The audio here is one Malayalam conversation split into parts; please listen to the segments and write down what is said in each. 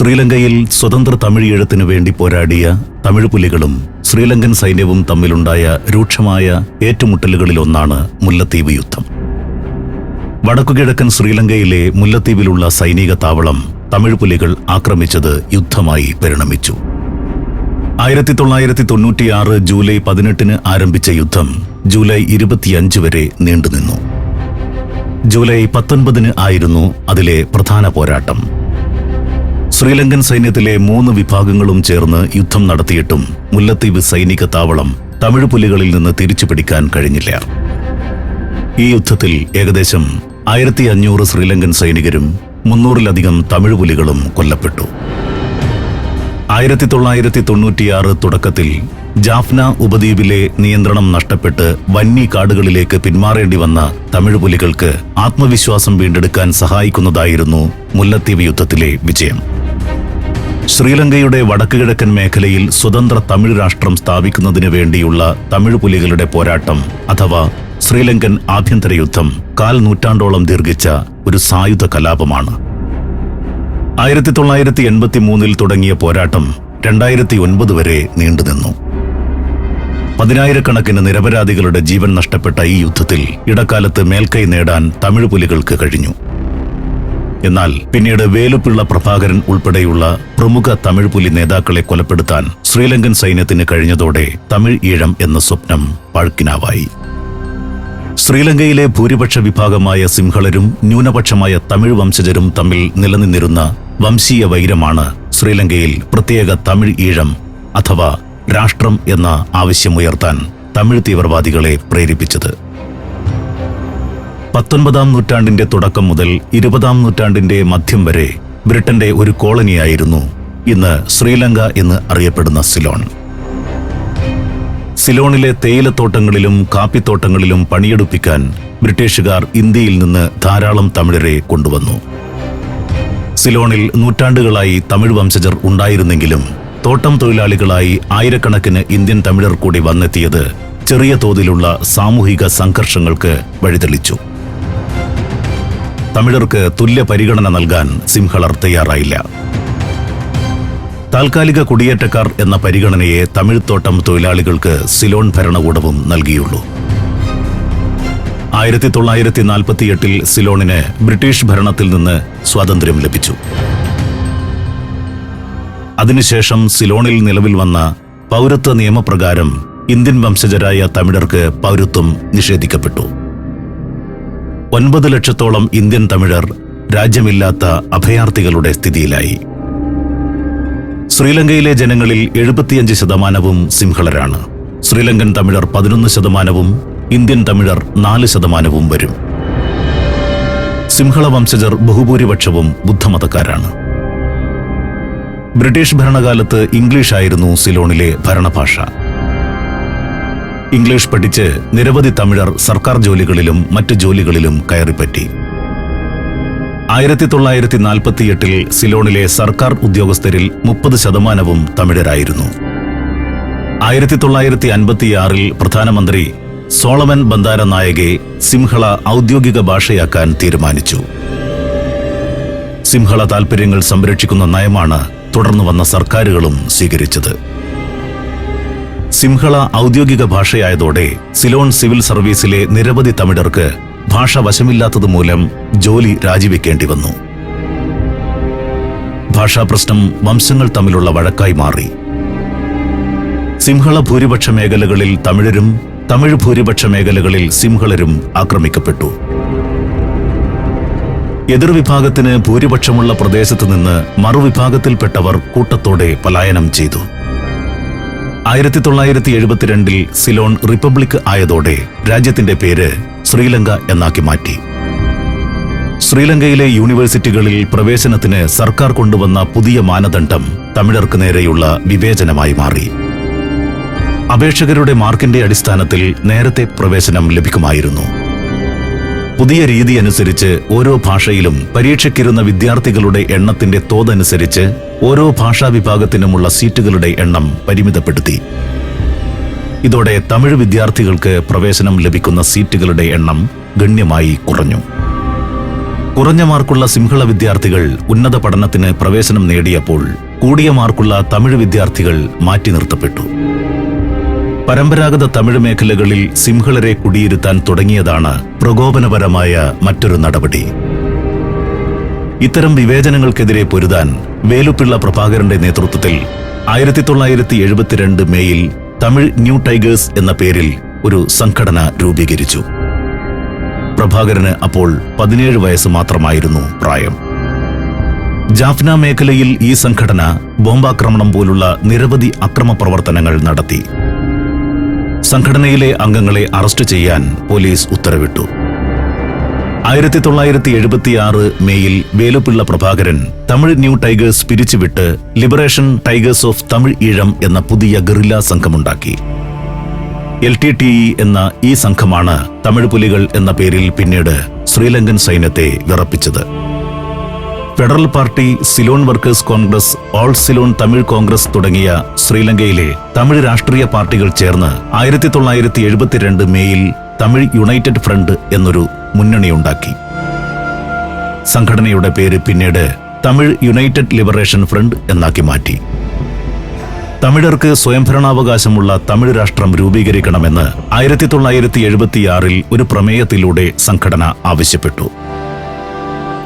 ശ്രീലങ്കയിൽ സ്വതന്ത്ര തമിഴ് എഴുത്തിനു വേണ്ടി പോരാടിയ തമിഴ് പുലികളും ശ്രീലങ്കൻ സൈന്യവും തമ്മിലുണ്ടായ രൂക്ഷമായ ഏറ്റുമുട്ടലുകളിലൊന്നാണ് മുല്ലത്തീവ് യുദ്ധം. വടക്കുകിഴക്കൻ ശ്രീലങ്കയിലെ മുല്ലത്തീവിലുള്ള സൈനിക താവളം തമിഴ് പുലികൾ ആക്രമിച്ചത് യുദ്ധമായി പരിണമിച്ചു. ആയിരത്തി തൊള്ളായിരത്തി തൊണ്ണൂറ്റിയാറ് ജൂലൈ പതിനെട്ടിന് ആരംഭിച്ച യുദ്ധം ജൂലൈ ഇരുപത്തിയഞ്ച് വരെ നീണ്ടുനിന്നു. ജൂലൈ പത്തൊൻപതിന് ആയിരുന്നു അതിലെ പ്രധാന പോരാട്ടം. ശ്രീലങ്കൻ സൈന്യത്തിലെ മൂന്ന് വിഭാഗങ്ങളും ചേർന്ന് യുദ്ധം നടത്തിയിട്ടും മുല്ലത്തീവ് സൈനിക താവളം തമിഴ് പുലികളിൽ നിന്ന് തിരിച്ചു പിടിക്കാൻ കഴിഞ്ഞില്ല. ഈ യുദ്ധത്തിൽ ഏകദേശം ആയിരത്തി അഞ്ഞൂറ് ശ്രീലങ്കൻ സൈനികരും മുന്നൂറിലധികം തമിഴ് പുലികളും കൊല്ലപ്പെട്ടു. ആയിരത്തി തൊള്ളായിരത്തി തൊണ്ണൂറ്റിയാറ് തുടക്കത്തിൽ ജാഫ്ന ഉപദ്വീപിലെ നിയന്ത്രണം നഷ്ടപ്പെട്ട് വന്നി കാടുകളിലേക്ക് പിന്മാറേണ്ടി വന്ന തമിഴ് പുലികൾക്ക് ആത്മവിശ്വാസം വീണ്ടെടുക്കാൻ സഹായിക്കുന്നതായിരുന്നു മുല്ലത്തീവ് യുദ്ധത്തിലെ വിജയം. ശ്രീലങ്കയുടെ വടക്കുകിഴക്കൻ മേഖലയിൽ സ്വതന്ത്ര തമിഴ് രാഷ്ട്രം സ്ഥാപിക്കുന്നതിന് വേണ്ടിയുള്ള തമിഴ് പുലികളുടെ പോരാട്ടം അഥവാ ശ്രീലങ്കൻ ആഭ്യന്തര യുദ്ധം കാൽ നൂറ്റാണ്ടോളം ദീർഘിച്ച ഒരു സായുധ കലാപമാണ്. ആയിരത്തി തൊള്ളായിരത്തി എൺപത്തി മൂന്നിൽ തുടങ്ങിയ പോരാട്ടം രണ്ടായിരത്തി ഒൻപത് വരെ നീണ്ടുനിന്നു പതിനായിരക്കണക്കിന് നിരപരാധികളുടെ ജീവൻ നഷ്ടപ്പെട്ട ഈ യുദ്ധത്തിൽ ഇടക്കാലത്ത് മേൽക്കൈ നേടാൻ തമിഴ് പുലികൾക്ക് കഴിഞ്ഞു. എന്നാൽ പിന്നീട് വേലുപ്പിള്ള പ്രഭാകരൻ ഉൾപ്പെടെയുള്ള പ്രമുഖ തമിഴ് പുലി നേതാക്കളെ കൊലപ്പെടുത്താൻ ശ്രീലങ്കൻ സൈന്യത്തിന് കഴിഞ്ഞതോടെ തമിഴ് ഈഴം എന്ന സ്വപ്നം പഴുക്കിനാവായി. ശ്രീലങ്കയിലെ ഭൂരിപക്ഷ വിഭാഗമായ സിംഹളരും ന്യൂനപക്ഷമായ തമിഴ് വംശജരും തമ്മിൽ നിലനിന്നിരുന്ന വംശീയ വൈരമാണ് ശ്രീലങ്കയിൽ പ്രത്യേക തമിഴ് ഈഴം അഥവാ രാഷ്ട്രം എന്ന ആവശ്യമുയർത്താൻ തമിഴ് തീവ്രവാദികളെ പ്രേരിപ്പിച്ചത്. പത്തൊൻപതാം നൂറ്റാണ്ടിന്റെ തുടക്കം മുതൽ ഇരുപതാം നൂറ്റാണ്ടിന്റെ മധ്യം വരെ ബ്രിട്ടന്റെ ഒരു കോളനിയായിരുന്നു ഇന്ന് ശ്രീലങ്ക എന്ന് അറിയപ്പെടുന്ന സിലോൺ. സിലോണിലെ തേയിലത്തോട്ടങ്ങളിലും കാപ്പിത്തോട്ടങ്ങളിലും പണിയെടുപ്പിക്കാൻ ബ്രിട്ടീഷുകാർ ഇന്ത്യയിൽ നിന്ന് ധാരാളം തമിഴരെ കൊണ്ടുവന്നു. സിലോണിൽ നൂറ്റാണ്ടുകളായി തമിഴ് വംശജർ ഉണ്ടായിരുന്നെങ്കിലും തോട്ടം തൊഴിലാളികളായി ആയിരക്കണക്കിന് ഇന്ത്യൻ തമിഴർ കൂടി വന്നെത്തിയത് ചെറിയ തോതിലുള്ള സാമൂഹിക സംഘർഷങ്ങൾക്ക് വഴിതെളിച്ചു. തമിഴർക്ക് തുല്യ പരിഗണന നൽകാൻ സിംഹളർ തയ്യാറായില്ല. താൽക്കാലിക കുടിയേറ്റക്കാർ എന്ന പരിഗണനയെ തമിഴ്ത്തോട്ടം തൊഴിലാളികൾക്ക് സിലോൺ ഭരണകൂടവും നൽകിയുള്ളൂ. ആയിരത്തി തൊള്ളായിരത്തി നാൽപ്പത്തിയെട്ടിൽ സിലോണിന് ബ്രിട്ടീഷ് ഭരണത്തിൽ നിന്ന് സ്വാതന്ത്ര്യം ലഭിച്ചു. അതിനുശേഷം സിലോണിൽ നിലവിൽ വന്ന പൗരത്വ നിയമപ്രകാരം ഇന്ത്യൻ വംശജരായ തമിഴർക്ക് പൗരത്വം നിഷേധിക്കപ്പെട്ടു. ഒൻപത് ലക്ഷത്തോളം ഇന്ത്യൻ തമിഴർ രാജ്യമില്ലാത്ത അഭയാർത്ഥികളുടെ സ്ഥിതിയിലായി. ശ്രീലങ്കയിലെ ജനങ്ങളിൽ എഴുപത്തിയഞ്ച് ശതമാനവും സിംഹളരാണ്. ശ്രീലങ്കൻ തമിഴർ പതിനൊന്ന് ശതമാനവും ഇന്ത്യൻ തമിഴർ നാല് ശതമാനവും വരും. സിംഹള വംശജർ ബഹുഭൂരിപക്ഷവും ബുദ്ധമതക്കാരാണ്. ബ്രിട്ടീഷ് ഭരണകാലത്ത് ഇംഗ്ലീഷായിരുന്നു സിലോണിലെ ഭരണഭാഷ. ഇംഗ്ലീഷ് പഠിച്ച് നിരവധി തമിഴർ സർക്കാർ ജോലികളിലും മറ്റു ജോലികളിലും കയറിപ്പറ്റി. ആയിരത്തി തൊള്ളായിരത്തി നാൽപ്പത്തിയെട്ടിൽ സിലോണിലെ സർക്കാർ ഉദ്യോഗസ്ഥരിൽ മുപ്പത് ശതമാനവും തമിഴരായിരുന്നു. ആയിരത്തി തൊള്ളായിരത്തി അൻപത്തിയാറിൽ പ്രധാനമന്ത്രി സോളമൻ ബന്ദാര നായകെ സിംഹള ഔദ്യോഗിക ഭാഷയാക്കാൻ തീരുമാനിച്ചു. സിംഹള താൽപര്യങ്ങൾ സംരക്ഷിക്കുന്ന നയമാണ് തുടർന്നു വന്ന സർക്കാരുകളും സ്വീകരിച്ചത്. സിംഹള ഔദ്യോഗിക ഭാഷയായതോടെ സിലോൺ സിവിൽ സർവീസിലെ നിരവധി തമിഴർക്ക് ഭാഷ വശമില്ലാത്തത് മൂലം ജോലി രാജിവെക്കേണ്ടി വന്നു. ഭാഷാ പ്രശ്നം വംശങ്ങൾ തമ്മിലുള്ള വഴക്കായി മാറി. സിംഹള ഭൂരിപക്ഷ മേഖലകളിൽ തമിഴരും തമിഴ് ഭൂരിപക്ഷ മേഖലകളിൽ സിംഹളരും ആക്രമിക്കപ്പെട്ടു. എതിർവിഭാഗത്തിന് ഭൂരിപക്ഷമുള്ള പ്രദേശത്തു നിന്ന് മറുവിഭാഗത്തിൽപ്പെട്ടവർ കൂട്ടത്തോടെ പലായനം ചെയ്തു. ആയിരത്തി തൊള്ളായിരത്തി എഴുപത്തിരണ്ടിൽ സിലോൺ റിപ്പബ്ലിക് ആയതോടെ രാജ്യത്തിന്റെ പേര് ശ്രീലങ്ക എന്നാക്കി മാറ്റി. ശ്രീലങ്കയിലെ യൂണിവേഴ്സിറ്റികളിൽ പ്രവേശനത്തിന് സർക്കാർ കൊണ്ടുവന്ന പുതിയ മാനദണ്ഡം തമിഴർക്ക് നേരെയുള്ള വിവേചനമായി മാറി. അപേക്ഷകരുടെ മാർക്കിന്റെ അടിസ്ഥാനത്തിൽ നേരത്തെ പ്രവേശനം ലഭിക്കുമായിരുന്നു. പുതിയ രീതി അനുസരിച്ച് ഓരോ ഭാഷയിലും പരീക്ഷയ്ക്കിരുന്ന വിദ്യാർത്ഥികളുടെ എണ്ണത്തിന്റെ തോതനുസരിച്ച് ഓരോ ഭാഷാ വിഭാഗത്തിനുമുള്ള സീറ്റുകളുടെ എണ്ണം പരിമിതപ്പെടുത്തി. ഇതോടെ തമിഴ് വിദ്യാർത്ഥികൾക്ക് പ്രവേശനം ലഭിക്കുന്ന സീറ്റുകളുടെ എണ്ണം ഗണ്യമായി കുറഞ്ഞു. കുറഞ്ഞ മാർക്കുള്ള സിംഹള വിദ്യാർത്ഥികൾ ഉന്നത പഠനത്തിന് പ്രവേശനം നേടിയപ്പോൾ കൂടിയ മാർക്കുള്ള തമിഴ് വിദ്യാർത്ഥികൾ മാറ്റി നിർത്തപ്പെട്ടു. പരമ്പരാഗത തമിഴ് മേഖലകളിൽ സിംഹളരെ കുടിയിരുത്താൻ തുടങ്ങിയതാണ് പ്രകോപനപരമായ മറ്റൊരു നടപടി. ഇത്തരം വിവേചനങ്ങൾക്കെതിരെ പൊരുതാൻ വേലുപ്പിള്ള പ്രഭാകരന്റെ നേതൃത്വത്തിൽ ആയിരത്തി തൊള്ളായിരത്തി എഴുപത്തിരണ്ട് മേയിൽ തമിഴ് ന്യൂ ടൈഗേഴ്സ് എന്ന പേരിൽ ഒരു സംഘടന രൂപീകരിച്ചു. പ്രഭാകരന് അപ്പോൾ പതിനേഴ് വയസ്സ് മാത്രമായിരുന്നു പ്രായം. ജാഫ്ന മേഖലയിൽ ഈ സംഘടന ബോംബാക്രമണം പോലുള്ള നിരവധി അക്രമ പ്രവർത്തനങ്ങൾ നടത്തി. സംഘടനയിലെ അംഗങ്ങളെ അറസ്റ്റ് ചെയ്യാൻ പോലീസ് ഉത്തരവിട്ടു. ആയിരത്തി തൊള്ളായിരത്തി എഴുപത്തിയാറ് മേയിൽ Velupillai Prabhakaran Tamil new tigers പിരിച്ചുവിട്ട് liberation tigers of Tamil Eelam എന്ന പുതിയ ഗറില്ല സംഘമുണ്ടാക്കി. എൽ ടി ടി ഇ എന്ന ഈ സംഘമാണ് തമിഴ് പുലികൾ എന്ന പേരിൽ പിന്നീട് ശ്രീലങ്കൻ സൈന്യത്തെ വിറപ്പിച്ചത്. Federal party Ceylon workers congress all Ceylon Tamil congress തുടങ്ങിയ ശ്രീലങ്കയിലെ തമിഴ് രാഷ്ട്രീയ പാർട്ടികൾ ചേർന്ന് ആയിരത്തി തൊള്ളായിരത്തി എഴുപത്തിരണ്ട് മേയിൽ തമിഴ് യുണൈറ്റഡ് ഫ്രണ്ട് എന്നൊരു മുന്നണിയുണ്ടാക്കി. സംഘടനയുടെ പേര് പിന്നീട് തമിഴ് യുണൈറ്റഡ് ലിബറേഷൻ ഫ്രണ്ട് എന്നാക്കി മാറ്റി. തമിഴർക്ക് സ്വയംഭരണാവകാശമുള്ള തമിഴ് രാഷ്ട്രം രൂപീകരിക്കണമെന്ന് ആയിരത്തി തൊള്ളായിരത്തി എഴുപത്തിയാറിൽ ഒരു പ്രമേയത്തിലൂടെ സംഘടന ആവശ്യപ്പെട്ടു.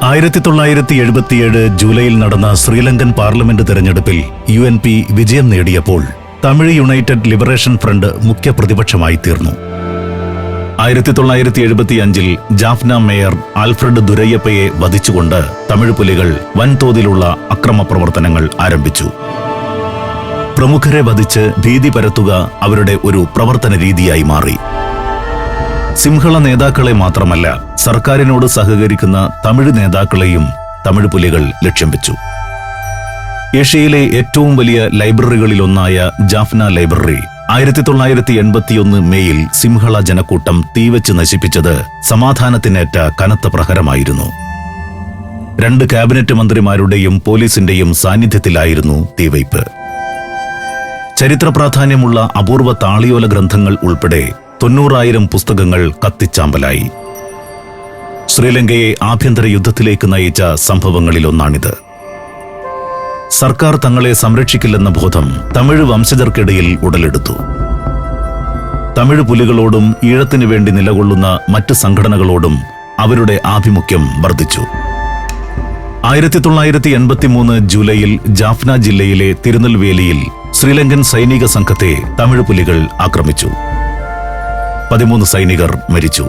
ആയിരത്തി തൊള്ളായിരത്തി എഴുപത്തിയേഴ് ജൂലൈയിൽ നടന്ന ശ്രീലങ്കൻ പാർലമെന്റ് തെരഞ്ഞെടുപ്പിൽ യു എൻ പി വിജയം നേടിയപ്പോൾ തമിഴ് യുണൈറ്റഡ് ലിബറേഷൻ ഫ്രണ്ട് മുഖ്യ പ്രതിപക്ഷമായി തീർന്നു. ആയിരത്തി തൊള്ളായിരത്തി എഴുപത്തിയഞ്ചിൽ ജാഫ്ന മേയർ ആൽഫ്രഡ് ദുരയ്യപ്പയെ വധിച്ചുകൊണ്ട് തമിഴ് പുലികൾ വൻതോതിലുള്ള അക്രമ പ്രവർത്തനങ്ങൾ ആരംഭിച്ചു. പ്രമുഖരെ വധിച്ച് ഭീതി പരത്തുക അവരുടെ ഒരു പ്രവർത്തന രീതിയായി മാറി. സിംഹള നേതാക്കളെ മാത്രമല്ല സർക്കാരിനോട് സഹകരിക്കുന്ന തമിഴ് നേതാക്കളെയും തമിഴ് പുലികൾ ലക്ഷ്യം വെച്ചു. ഏഷ്യയിലെ ഏറ്റവും വലിയ ലൈബ്രറികളിലൊന്നായ ജാഫ്ന ലൈബ്രറി ആയിരത്തി തൊള്ളായിരത്തി എൺപത്തിയൊന്ന് മേയിൽ സിംഹള ജനക്കൂട്ടം തീവച്ച് നശിപ്പിച്ചത് സമാധാനത്തിനേറ്റ കനത്ത പ്രഹരമായിരുന്നു. രണ്ട് ക്യാബിനറ്റ് മന്ത്രിമാരുടെയും പോലീസിന്റെയും സാന്നിധ്യത്തിലായിരുന്നു തീവയ്പ്. ചരിത്ര പ്രാധാന്യമുള്ള അപൂർവ താളിയോല ഗ്രന്ഥങ്ങൾ ഉൾപ്പെടെ തൊണ്ണൂറായിരം പുസ്തകങ്ങൾ കത്തിച്ചാമ്പലായി. ശ്രീലങ്കയെ ആഭ്യന്തര യുദ്ധത്തിലേക്ക് നയിച്ച സംഭവങ്ങളിലൊന്നാണിത്. സർക്കാർ തങ്ങളെ സംരക്ഷിക്കില്ലെന്ന ബോധം തമിഴ് വംശജർക്കിടയിൽ ഉടലെടുത്തു. തമിഴ് പുലികളോടും ഈഴത്തിനു വേണ്ടി നിലകൊള്ളുന്ന മറ്റ് സംഘടനകളോടും അവരുടെ ആഭിമുഖ്യം വർദ്ധിച്ചു. ആയിരത്തി തൊള്ളായിരത്തി എൺപത്തിമൂന്ന് ജൂലൈയിൽ ജാഫ്ന ജില്ലയിലെ തിരുനെൽവേലിയിൽ ശ്രീലങ്കൻ സൈനിക സംഘത്തെ തമിഴ് പുലികൾ ആക്രമിച്ചു. പതിമൂന്ന് സൈനികർ മരിച്ചു.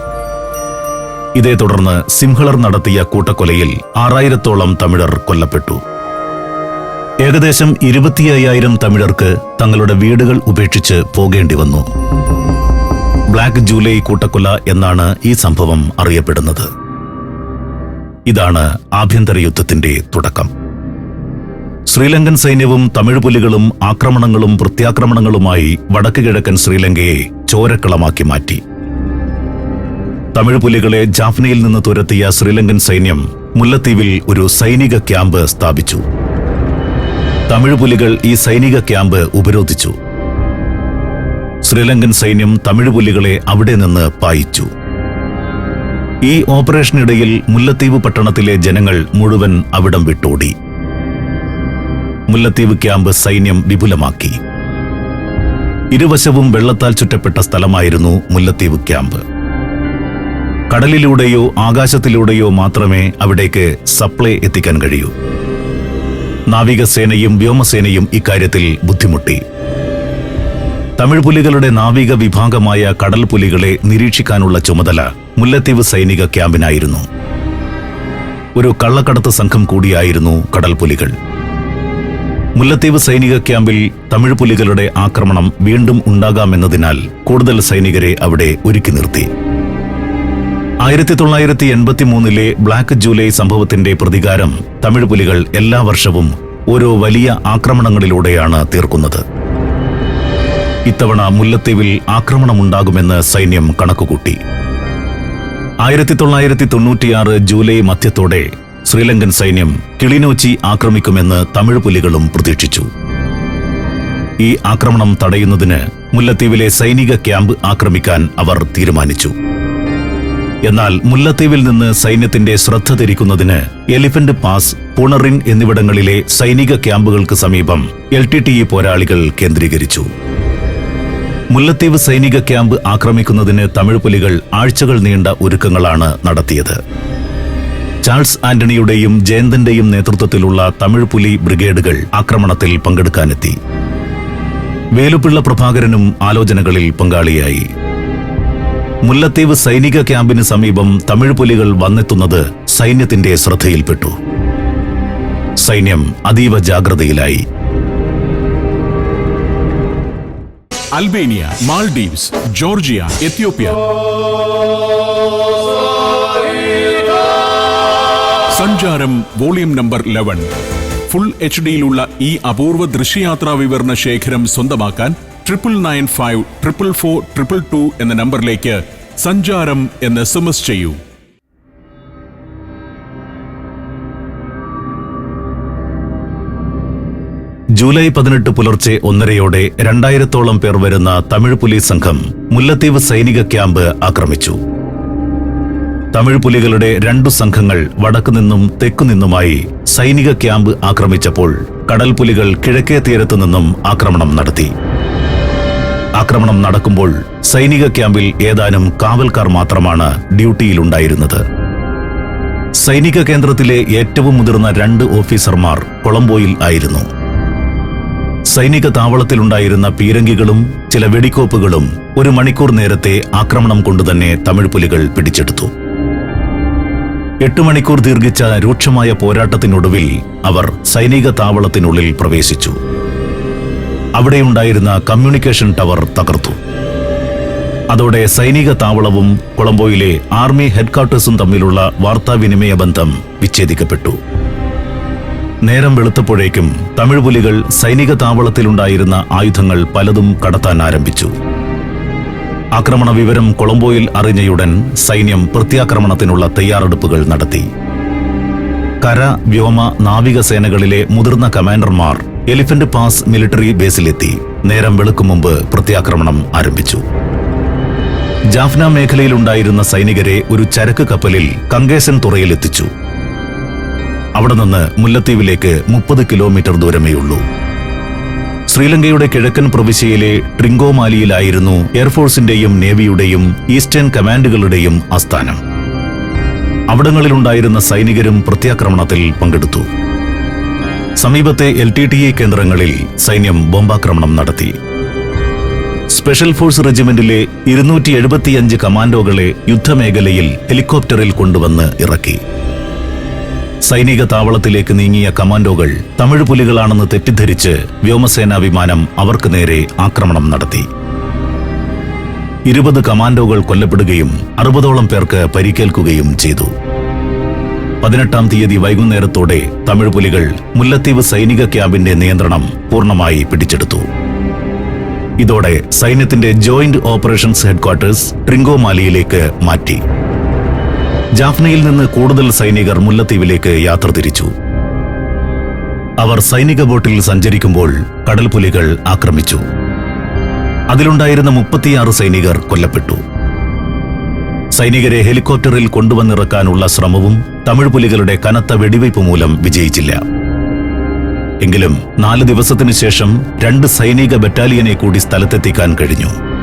ഇതേ തുടർന്ന് സിംഹളർ നടത്തിയ കൂട്ടക്കൊലയിൽ ആറായിരത്തോളം തമിഴർ കൊല്ലപ്പെട്ടു. ഏകദേശം ഇരുപത്തി അയ്യായിരം തമിഴർക്ക് തങ്ങളുടെ വീടുകൾ ഉപേക്ഷിച്ച് പോകേണ്ടി വന്നു. ബ്ലാക്ക് ജൂലൈ കൂട്ടക്കൊല എന്നാണ് ഈ സംഭവം അറിയപ്പെടുന്നത്. ഇതാണ് ആഭ്യന്തര യുദ്ധത്തിന്റെ തുടക്കം. ശ്രീലങ്കൻ സൈന്യവും തമിഴ് പുലികളും ആക്രമണങ്ങളും പ്രത്യാക്രമണങ്ങളുമായി വടക്ക് കിഴക്കൻ ശ്രീലങ്കയെ ചോരക്കളമാക്കി മാറ്റി. തമിഴ് പുലികളെ ജാഫ്നയിൽ നിന്ന് തുരത്തിയ ശ്രീലങ്കൻ സൈന്യം മുല്ലത്തീവിൽ ഒരു സൈനിക ക്യാമ്പ് സ്ഥാപിച്ചു. തമിഴ് പുലികൾ ഈ സൈനിക ക്യാമ്പ് ഉപരോധിച്ചു. ശ്രീലങ്കൻ സൈന്യം തമിഴ് പുലികളെ അവിടെ നിന്ന് പായിച്ചു. ഈ ഓപ്പറേഷനിടയിൽ മുല്ലത്തീവ് പട്ടണത്തിലെ ജനങ്ങൾ മുഴുവൻ അവിടം വിട്ടോടി. മുല്ലത്തീവ് ക്യാമ്പ് സൈന്യം വിപുലമാക്കി. ഇരുവശവും വെള്ളത്താൽ ചുറ്റപ്പെട്ട സ്ഥലമായിരുന്നു മുല്ലത്തീവ് ക്യാമ്പ്. കടലിലൂടെയോ ആകാശത്തിലൂടെയോ മാത്രമേ അവിടേക്ക് സപ്ലൈ എത്തിക്കാൻ കഴിയൂ. നാവികസേനയും വ്യോമസേനയും ഇക്കാര്യത്തിൽ ബുദ്ധിമുട്ടി. തമിഴ് പുലികളുടെ നാവിക വിഭാഗമായ കടൽ പുലികളെ നിരീക്ഷിക്കാനുള്ള ചുമതല മുല്ലത്തീവ് സൈനിക ക്യാമ്പിനായിരുന്നു. ഒരു കള്ളക്കടത്ത് സംഘം കൂടിയായിരുന്നു കടൽ പുലികൾ മുല്ലത്തീവ് സൈനിക ക്യാമ്പിൽ തമിഴ് പുലികളുടെ ആക്രമണം വീണ്ടും ഉണ്ടാകാമെന്നതിനാൽ കൂടുതൽ സൈനികരെ അവിടെ ഒരുക്കി നിർത്തി. ആയിരത്തി തൊള്ളായിരത്തി എൺപത്തി മൂന്നിലെ ബ്ലാക്ക് ജൂലൈ സംഭവത്തിന്റെ പ്രതികാരം തമിഴ് പുലികൾ എല്ലാ വർഷവും ഓരോ വലിയ ആക്രമണങ്ങളിലൂടെയാണ് തീർക്കുന്നത്. ഇത്തവണ മുല്ലത്തീവിൽ ആക്രമണമുണ്ടാകുമെന്ന് സൈന്യം കണക്കുകൂട്ടി. ആയിരത്തി തൊള്ളായിരത്തി തൊണ്ണൂറ്റിയാറ് ജൂലൈ മധ്യത്തോടെ ശ്രീലങ്കൻ സൈന്യം കിളിനോച്ചി ആക്രമിക്കുമെന്ന് തമിഴ് പുലികളും പ്രതീക്ഷിച്ചു. ഈ ആക്രമണം തടയുന്നതിന് മുല്ലത്തീവിലെ സൈനിക ക്യാമ്പ് ആക്രമിക്കാൻ അവർ തീരുമാനിച്ചു. എന്നാൽ മുല്ലത്തീവിൽ നിന്ന് സൈന്യത്തിന്റെ ശ്രദ്ധ തിരിക്കുന്നതിന് എലിഫന്റ് പാസ് പുണറിൻ എന്നിവിടങ്ങളിലെ സൈനിക ക്യാമ്പുകൾക്ക് സമീപം എൽ ടി ടി ഇ പോരാളികൾ കേന്ദ്രീകരിച്ചു. മുല്ലത്തീവ് സൈനിക ക്യാമ്പ് ആക്രമിക്കുന്നതിന് തമിഴ് പുലികൾ ആഴ്ചകൾ നീണ്ട ഒരുക്കങ്ങളാണ് നടത്തിയത്. ചാൾസ് ആന്റണിയുടെയും ജയന്തന്റെയും നേതൃത്വത്തിലുള്ള തമിഴ് പുലി ബ്രിഗേഡുകൾ ആക്രമണത്തിൽ പങ്കെടുക്കാനെത്തി. വേലുപിള്ള പ്രഭാകരനും ആലോചനകളിൽ പങ്കാളിയായി. മുല്ലത്തീവ് സൈനിക ക്യാമ്പിന് സമീപം തമിഴ് പുലികൾ വന്നെത്തുന്നത് സൈന്യത്തിന്റെ ശ്രദ്ധയിൽപ്പെട്ടു. സൈന്യം അതീവ ജാഗ്രതയിലായി. Albania Maldives Georgia Ethiopia. സഞ്ചാരം volume number eleven full H ഡിയിലുള്ള ഈ അപൂർവ ദൃശ്യയാത്രാ വിവരണ ശേഖരം സ്വന്തമാക്കാൻ triple nine five triple four triple two എന്ന നമ്പറിലേക്ക് സഞ്ചാരം എന്ന് എസ് എം എസ് ചെയ്യൂ. ജൂലൈ പതിനെട്ട് പുലർച്ചെ ഒന്നരയോടെ രണ്ടായിരത്തോളം പേർ വരുന്ന തമിഴ് പോലീസ് സംഘം മുല്ലത്തീവ് സൈനിക ക്യാമ്പ് ആക്രമിച്ചു. തമിഴ് പുലികളുടെ രണ്ടു സംഘങ്ങൾ വടക്കു വടക്കുനിന്നും തെക്കുനിന്നുമായി സൈനിക ക്യാമ്പ് ആക്രമിച്ചപ്പോൾ കടൽ പുലികൾ കിഴക്കേ തീരത്തു നിന്നും ആക്രമണം നടത്തി. ആക്രമണം നടക്കുമ്പോൾ സൈനിക ക്യാമ്പിൽ ഏതാനും കാവൽക്കാർ മാത്രമാണ് ഡ്യൂട്ടിയിലുണ്ടായിരുന്നത്. സൈനിക കേന്ദ്രത്തിലെ ഏറ്റവും മുതിർന്ന രണ്ട് ഓഫീസർമാർ കൊളംബോയിൽ ആയിരുന്നു. സൈനിക താവളത്തിലുണ്ടായിരുന്ന പീരങ്കികളും ചില വെടിക്കോപ്പുകളും ഒരു മണിക്കൂർ നേരത്തെ ആക്രമണം കൊണ്ടുതന്നെ തമിഴ് പുലികൾ പിടിച്ചെടുത്തു. എട്ട് മണിക്കൂർ ദീർഘിച്ച രൂക്ഷമായ പോരാട്ടത്തിനൊടുവിൽ അവർ സൈനിക താവളത്തിനുള്ളിൽ പ്രവേശിച്ചു. അവിടെയുണ്ടായിരുന്ന കമ്മ്യൂണിക്കേഷൻ ടവർ തകർത്തു. അതോടെ സൈനിക താവളവും കൊളംബോയിലെ ആർമി ഹെഡ്ക്വാർട്ടേഴ്സും തമ്മിലുള്ള വാർത്താവിനിമയ ബന്ധം വിച്ഛേദിക്കപ്പെട്ടു. നേരം വെളുത്തപ്പോഴേക്കും തമിഴ് പുലികൾ സൈനിക താവളത്തിലുണ്ടായിരുന്ന ആയുധങ്ങൾ പലതും കടത്താൻ ആരംഭിച്ചു. ആക്രമണ വിവരം കൊളംബോയിൽ അറിഞ്ഞയുടൻ സൈന്യം പ്രത്യാക്രമണത്തിനുള്ള തയ്യാറെടുപ്പുകൾ നടത്തി. കര വ്യോമ നാവികസേനകളിലെ മുതിർന്ന കമാൻഡർമാർ എലിഫന്റ് പാസ് മിലിറ്ററി ബേസിലെത്തി. നേരം വെളുക്കും മുമ്പ് പ്രത്യാക്രമണം ആരംഭിച്ചു. ജാഫ്ന മേഖലയിലുണ്ടായിരുന്ന സൈനികരെ ഒരു ചരക്ക് കപ്പലിൽ കങ്കേസൻ തുറയിലെത്തിച്ചു. അവിടെ നിന്ന് മുല്ലത്തീവിലേക്ക് മുപ്പത് കിലോമീറ്റർ ദൂരമേയുള്ളൂ. ശ്രീലങ്കയുടെ കിഴക്കൻ പ്രവിശ്യയിലെ ട്രിങ്കോമാലിയിലായിരുന്നു എയർഫോഴ്സിന്റെയും നേവിയുടെയും ഈസ്റ്റേൺ കമാൻഡുകളുടെയും ആസ്ഥാനം. അവിടങ്ങളിലുണ്ടായിരുന്ന സൈനികരും പ്രത്യാക്രമണത്തിൽ പങ്കെടുത്തു. സമീപത്തെ എൽ ടി ടി എ കേന്ദ്രങ്ങളിൽ സൈന്യം ബോംബാക്രമണം നടത്തി. സ്പെഷ്യൽ ഫോഴ്സ് റെജിമെന്റിലെ ഇരുന്നൂറ്റി എഴുപത്തിയഞ്ച് കമാൻഡോകളെ യുദ്ധമേഖലയിൽ ഹെലികോപ്റ്ററിൽ കൊണ്ടുവന്ന് ഇറക്കി. സൈനിക താവളത്തിലേക്ക് നീങ്ങിയ കമാൻഡോകൾ തമിഴ് പുലികളാണെന്ന് തെറ്റിദ്ധരിച്ച് വ്യോമസേനാ വിമാനം അവർക്ക് നേരെ ആക്രമണം നടത്തി. ഇരുപത് കമാൻഡോകൾ കൊല്ലപ്പെടുകയും അറുപതോളം പേർക്ക് പരിക്കേൽക്കുകയും ചെയ്തു. പതിനെട്ടാം തീയതി വൈകുന്നേരത്തോടെ തമിഴ് പുലികൾ മുല്ലത്തീവ് സൈനിക ക്യാമ്പിന്റെ നിയന്ത്രണം പൂർണമായി പിടിച്ചെടുത്തു. ഇതോടെ സൈന്യത്തിന്റെ ജോയിന്റ് ഓപ്പറേഷൻസ് ഹെഡ്ക്വാർട്ടേഴ്സ് ട്രിങ്കോമാലിയിലേക്ക് മാറ്റി. ജാഫ്നയിൽ നിന്ന് കൂടുതൽ സൈനികർ മുല്ലത്തീവിലേക്ക് യാത്ര തിരിച്ചു. അവർ സൈനിക ബോട്ടിൽ സഞ്ചരിക്കുമ്പോൾ കടൽപുലികൾ ആക്രമിച്ചു. അതിലുണ്ടായിരുന്ന മുപ്പത്തിയാറ് സൈനികർ കൊല്ലപ്പെട്ടു. സൈനികരെ ഹെലികോപ്റ്ററിൽ കൊണ്ടുവന്നിറക്കാനുള്ള ശ്രമവും തമിഴ് പുലികളുടെ കനത്ത വെടിവയ്പ് മൂലം വിജയിച്ചില്ല. എങ്കിലും നാല് ദിവസത്തിനു ശേഷം രണ്ട് സൈനിക ബറ്റാലിയനെ കൂടി സ്ഥലത്തെത്തിക്കാൻ കഴിഞ്ഞു.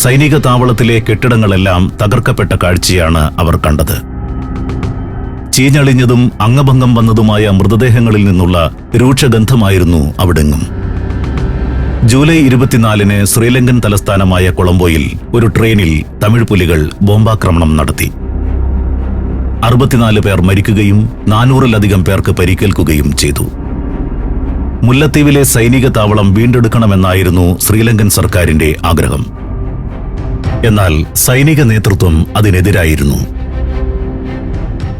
സൈനിക താവളത്തിലെ കെട്ടിടങ്ങളെല്ലാം തകർക്കപ്പെട്ട കാഴ്ചയാണ് അവർ കണ്ടത്. ചീഞ്ഞളിഞ്ഞതും അംഗഭംഗം വന്നതുമായ മൃതദേഹങ്ങളിൽ നിന്നുള്ള രൂക്ഷഗന്ധമായിരുന്നു അവിടെങ്ങും. ജൂലൈ ഇരുപത്തിനാലിന് ശ്രീലങ്കൻ തലസ്ഥാനമായ കൊളംബോയിൽ ഒരു ട്രെയിനിൽ തമിഴ് പുലികൾ ബോംബാക്രമണം നടത്തി. അറുപത്തിനാല് പേർ മരിക്കുകയും നാനൂറിലധികം പേർക്ക് പരിക്കേൽക്കുകയും ചെയ്തു. മുല്ലത്തീവിലെ സൈനിക താവളം വീണ്ടെടുക്കണമെന്നായിരുന്നു ശ്രീലങ്കൻ സർക്കാരിന്റെ ആഗ്രഹം. എന്നാൽ സൈനിക നേതൃത്വം അതിനെതിരായിരുന്നു.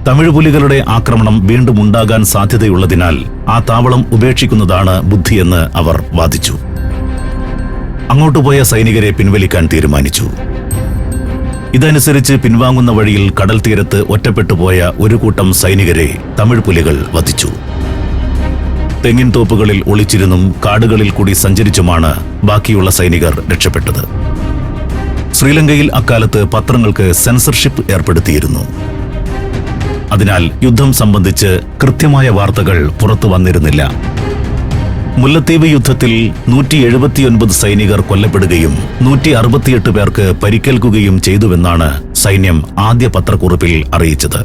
തമിഴ് പുലികളുടെ ആക്രമണം വീണ്ടും ഉണ്ടാകാൻ സാധ്യതയുള്ളതിനാൽ ആ താവളം ഉപേക്ഷിക്കുന്നതാണ് ബുദ്ധിയെന്ന് അവർ വാദിച്ചു. അങ്ങോട്ട് പോയ സൈനികരെ പിൻവലിക്കാൻ തീരുമാനിച്ചു. ഇതനുസരിച്ച് പിൻവാങ്ങുന്ന വഴിയിൽ കടൽ തീരത്ത് ഒറ്റപ്പെട്ടുപോയ ഒരു കൂട്ടം സൈനികരെ തമിഴ് പുലികൾ വധിച്ചു. തെങ്ങിൻ തോപ്പുകളിൽ ഒളിച്ചിരുന്നും കാടുകളിൽ കൂടി സഞ്ചരിച്ചുമാണ് ബാക്കിയുള്ള സൈനികർ രക്ഷപ്പെട്ടത്. ശ്രീലങ്കയിൽ അക്കാലത്ത് പത്രങ്ങൾക്ക് സെൻസർഷിപ്പ് ഏർപ്പെടുത്തിയിരുന്നു. അതിനാൽ യുദ്ധം സംബന്ധിച്ച് കൃത്യമായ വാർത്തകൾ പുറത്തു വന്നിരുന്നില്ല. മുല്ലത്തീവ് യുദ്ധത്തിൽ നൂറ്റി എഴുപത്തിയൊൻപത് സൈനികർ കൊല്ലപ്പെടുകയും നൂറ്റി അറുപത്തിയെട്ട് പേർക്ക് പരിക്കേൽക്കുകയും ചെയ്തുവെന്നാണ് സൈന്യം ആദ്യ പത്രക്കുറിപ്പിൽ അറിയിച്ചത്.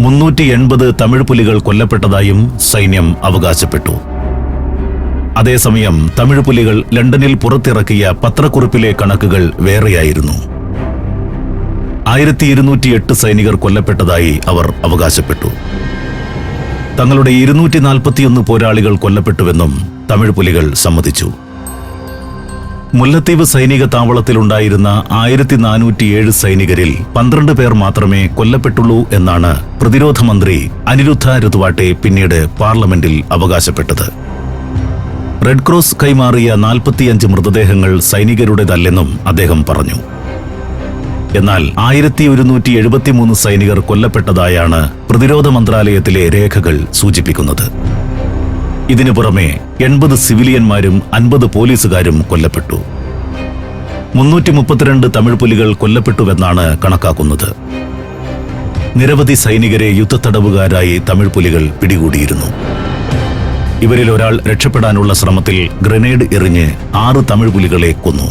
മുന്നൂറ്റി എൺപത് തമിഴ് പുലികൾ കൊല്ലപ്പെട്ടതായും സൈന്യം അവകാശപ്പെട്ടു. അതേസമയം തമിഴ് പുലികൾ ലണ്ടനിൽ പുറത്തിറക്കിയ പത്രക്കുറിപ്പിലെ കണക്കുകൾ വേറെയായിരുന്നു. ആയിരത്തി ഇരുന്നൂറ്റി എട്ട് സൈനികർ കൊല്ലപ്പെട്ടതായി അവർ അവകാശപ്പെട്ടു. തങ്ങളുടെ ഇരുന്നൂറ്റി നാൽപ്പത്തിയൊന്ന് പോരാളികൾ കൊല്ലപ്പെട്ടുവെന്നും തമിഴ് പുലികൾ സമ്മതിച്ചു. മുല്ലത്തീവ് സൈനിക താവളത്തിലുണ്ടായിരുന്ന ആയിരത്തി നാനൂറ്റിയേഴ് സൈനികരിൽ പന്ത്രണ്ട് പേർ മാത്രമേ കൊല്ലപ്പെട്ടുള്ളൂ എന്നാണ് പ്രതിരോധ മന്ത്രി അനിരുദ്ധ രുതുവാട്ടെ പിന്നീട് പാർലമെന്റിൽ അവകാശപ്പെട്ടത്. റെഡ് ക്രോസ് കൈമാറിയ നാൽപ്പത്തിയഞ്ച് മൃതദേഹങ്ങൾ സൈനികരുടേതല്ലെന്നും അദ്ദേഹം പറഞ്ഞു. എന്നാൽ ആയിരത്തി ഒരുന്നൂറ്റി എഴുപത്തിമൂന്ന് സൈനികർ കൊല്ലപ്പെട്ടതായാണ് പ്രതിരോധ മന്ത്രാലയത്തിലെ രേഖകൾ സൂചിപ്പിക്കുന്നത്. ഇതിനു പുറമെ എൺപത് സിവിലിയന്മാരും അൻപത് പോലീസുകാരും കൊല്ലപ്പെട്ടു. മുന്നൂറ്റി മുപ്പത്തിരണ്ട് തമിഴ് പുലികൾ കൊല്ലപ്പെട്ടുവെന്നാണ് കണക്കാക്കുന്നത്. നിരവധി സൈനികരെ യുദ്ധത്തടവുകാരായി തമിഴ് പുലികൾ പിടികൂടിയിരുന്നു. ഇവരിൽ ഒരാൾ രക്ഷപ്പെടാനുള്ള ശ്രമത്തിൽ ഗ്രനേഡ് എറിഞ്ഞ് ആറ് തമിഴ് പുലികളെ കൊന്നു.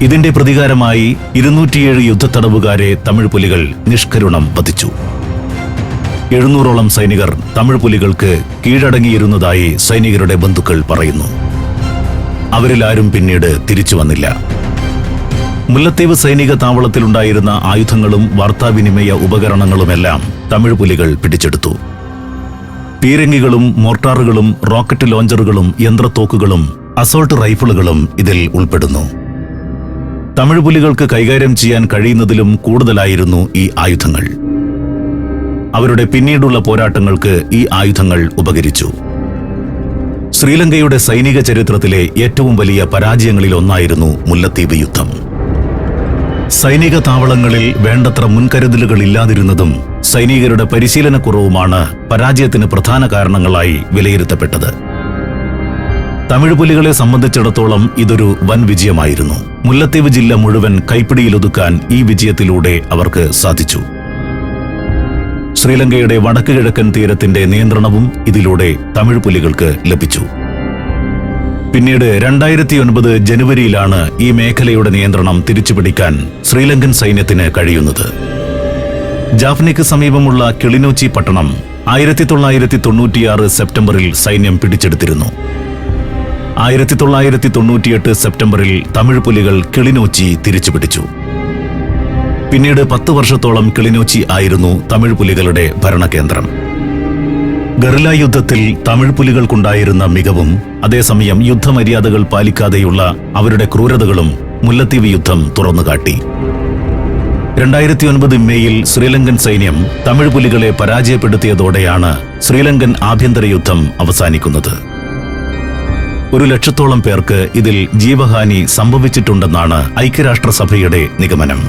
ഇതിന്റെ പ്രതികാരമായി ഇരുന്നൂറ്റിയേഴ് യുദ്ധത്തടവുകാരെ തമിഴ് പുലികൾ നിഷ്കരുണം വധിച്ചു. എഴുന്നൂറോളം സൈനികർ തമിഴ് പുലികൾക്ക് കീഴടങ്ങിയിരുന്നതായി സൈനികരുടെ ബന്ധുക്കൾ പറയുന്നു. അവരിലാരും പിന്നീട് തിരിച്ചു വന്നില്ല. മുല്ലത്തീവ് സൈനിക താവളത്തിലുണ്ടായിരുന്ന ആയുധങ്ങളും വാർത്താവിനിമയ ഉപകരണങ്ങളുമെല്ലാം തമിഴ് പുലികൾ പിടിച്ചെടുത്തു. പീരങ്കികളും മോർട്ടാറുകളും റോക്കറ്റ് ലോഞ്ചറുകളും യന്ത്രത്തോക്കുകളും അസോൾട്ട് റൈഫിളുകളും ഇതിൽ ഉൾപ്പെടുന്നു. തമിഴ് പുലികൾക്ക് കൈകാര്യം ചെയ്യാൻ കഴിയുന്നതിലും കൂടുതലായിരുന്നു ഈ ആയുധങ്ങൾ. അവരുടെ പിന്നീടുള്ള പോരാട്ടങ്ങൾക്ക് ഈ ആയുധങ്ങൾ ഉപകരിച്ചു. ശ്രീലങ്കയുടെ സൈനിക ചരിത്രത്തിലെ ഏറ്റവും വലിയ പരാജയങ്ങളിൽ ഒന്നായിരുന്നു മുല്ലത്തീവ് യുദ്ധം. സൈനിക താവളങ്ങളിൽ വേണ്ടത്ര മുൻകരുതലുകൾ ഇല്ലാതിരുന്നതും സൈനികരുടെ പരിശീലനക്കുറവുമാണ് പരാജയത്തിന് പ്രധാന കാരണങ്ങളായി വിലയിരുത്തപ്പെട്ടത്. തമിഴ് പുലികളെ സംബന്ധിച്ചിടത്തോളം ഇതൊരു വൻ വിജയമായിരുന്നു. മുല്ലത്തീവ് ജില്ല മുഴുവൻ കൈപ്പിടിയിലൊതുക്കാൻ ഈ വിജയത്തിലൂടെ അവർക്ക് സാധിച്ചു. ശ്രീലങ്കയുടെ വടക്ക് കിഴക്കൻ തീരത്തിന്റെ നിയന്ത്രണവും ഇതിലൂടെ തമിഴ് പുലികൾക്ക് ലഭിച്ചു. പിന്നീട് രണ്ടായിരത്തി ഒൻപത് ജനുവരിയിലാണ് ഈ മേഖലയുടെ നിയന്ത്രണം തിരിച്ചുപിടിക്കാൻ ശ്രീലങ്കൻ സൈന്യത്തിന് കഴിയുന്നത്. ജാഫ്നയ്ക്ക് സമീപമുള്ള കിളിനോച്ചി പട്ടണം ആയിരത്തി തൊള്ളായിരത്തി തൊണ്ണൂറ്റിയാറ് സെപ്റ്റംബറിൽ സൈന്യം പിടിച്ചെടുത്തിരുന്നു. ആയിരത്തി തൊള്ളായിരത്തി തൊണ്ണൂറ്റിയെട്ട് സെപ്റ്റംബറിൽ തമിഴ് പുലികൾ കിളിനോച്ചി തിരിച്ചുപിടിച്ചു. പിന്നീട് പത്ത് വർഷത്തോളം കിളിനോച്ചി ആയിരുന്നു തമിഴ് പുലികളുടെ ഭരണകേന്ദ്രം. ഗറില യുദ്ധത്തിൽ തമിഴ് പുലികൾക്കുണ്ടായിരുന്ന മികവും അതേസമയം യുദ്ധമര്യാദകൾ പാലിക്കാതെയുള്ള അവരുടെ ക്രൂരതകളും മുല്ലത്തീവ് യുദ്ധം തുറന്നുകാട്ടി. രണ്ടായിരത്തി ഒൻപത് മേയിൽ ശ്രീലങ്കൻ സൈന്യം തമിഴ് പുലികളെ പരാജയപ്പെടുത്തിയതോടെയാണ് ശ്രീലങ്കൻ ആഭ്യന്തര യുദ്ധം അവസാനിക്കുന്നത്. ഒരു ലക്ഷത്തോളം പേർക്ക് ഇതിൽ ജീവഹാനി സംഭവിച്ചിട്ടുണ്ടെന്നാണ് ഐക്യരാഷ്ട്രസഭയുടെ നിഗമനം.